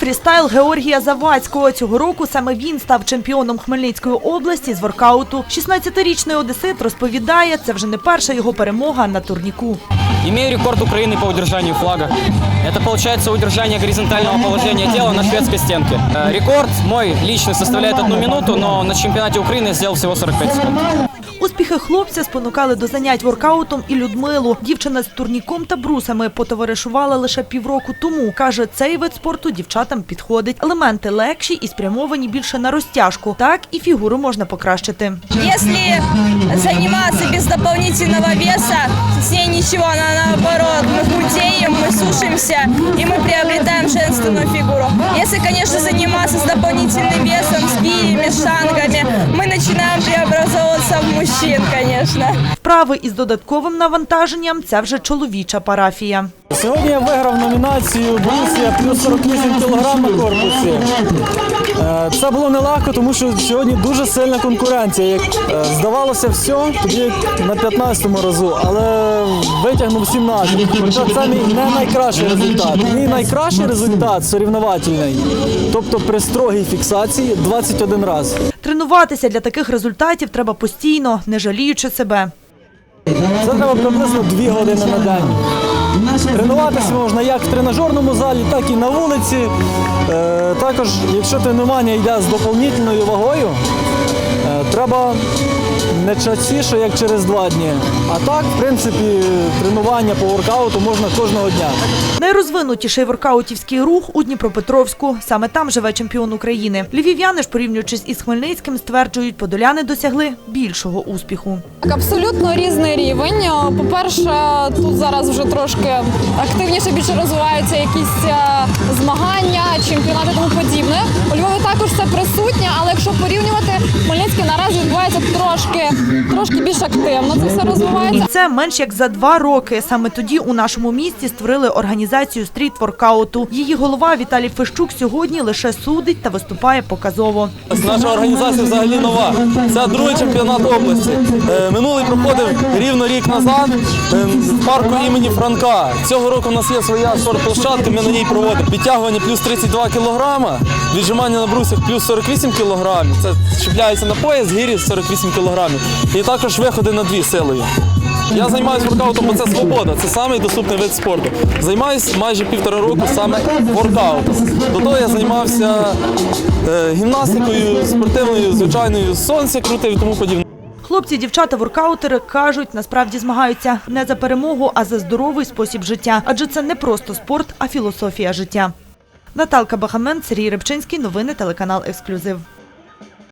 Це фрістайл Георгія Завадського. Цього року саме він став чемпіоном Хмельницької області з воркауту. 16-річний одесит розповідає, це вже не перша його перемога на турніку. Имею рекорд Украины по удержанию флага. Это получается удержание горизонтального положения тела на шведской стенке. Э, Рекорд мой личный составляет одну минуту, но на чемпионате Украины я сделал всего 45 секунд. Успіхи хлопця спонукали до занять воркаутом і Людмилу. Дівчина з турніком та брусами потоваришувала лише півроку тому. Каже, цей вид спорту дівчатам підходить. Елементи легші і спрямовані більше на розтяжку. Так і фігуру можна покращити. Если заниматься без дополнительного веса, с ней ничего, она наоборот, мы худеем, мы сушимся и мы приобретаем женственную фигуру. Если, конечно, заниматься с дополнительным весом, с гирями, штангами, мы начинаем в мужчин, конечно. Вправи із додатковим навантаженням це вже чоловіча парафія. Сьогодні я виграв номінацію Брусія плюс 48 кг на корпусі. Е, Це було нелегко, тому що сьогодні дуже сильна конкуренція. Як е, здавалося все, тоді на 15-му разу, але витягнув 17. Хоча це мій не найкращий результат. Мій найкращий результат сорівновательний, тобто при строгій фіксації 21 раз. Тренуватися для таких результатів треба постійно, не жаліючи себе. Це треба приблизно 2 години на день. Тренуватися можна як в тренажерному залі, так і на вулиці. Е, також, якщо тренування йде з доповнительною вагою, е, треба не частіше, як через два дні. А так, в принципі, тренування по воркауту можна кожного дня. Найрозвинутіший воркаутівський рух у Дніпропетровську. Саме там живе чемпіон України. Львів'яни ж, порівнюючись із Хмельницьким, стверджують, подоляни досягли більшого успіху. Абсолютно різний рівень. Е, По-перше, тут зараз вже трошки активніше більше розвиваються якісь е, змагання, чемпіонати тому подібне. У Львові також це присутнє, але якщо порівнювати, Хмельницький наразі відбувається трошки, трошки більш активно. Це все І розвивається. це менш як за два роки. Саме тоді у нашому місті створили організацію стріт-воркауту. Її голова Віталій Фещук сьогодні лише судить та виступає показово. Наша організація взагалі нова. Це другий чемпіонат області. Е, Минулий проходив рівно рік назад е, в парку імені Франка. Цього року у нас є своя спортплощадка, ми на ній проводимо підтягування плюс 32 кілограма, віджимання на брусях плюс 48 кілограмів. Це чіпляється на пояс, гірі 48 кілограмів. І також виходи на дві силою. Я займаюся воркаутом, бо це свобода, це самий доступний вид спорту. Займаюся майже півтора року саме воркаутом. До того я займався е, гімнастикою, спортивною, звичайною, сонце крутив і тому подібне. Хлопці, дівчата, воркаутери кажуть, насправді змагаються не за перемогу, а за здоровий спосіб життя. Адже це не просто спорт, а філософія життя. Наталка Бахамен, Сергій Рибчинський. Новини телеканал Ексклюзив.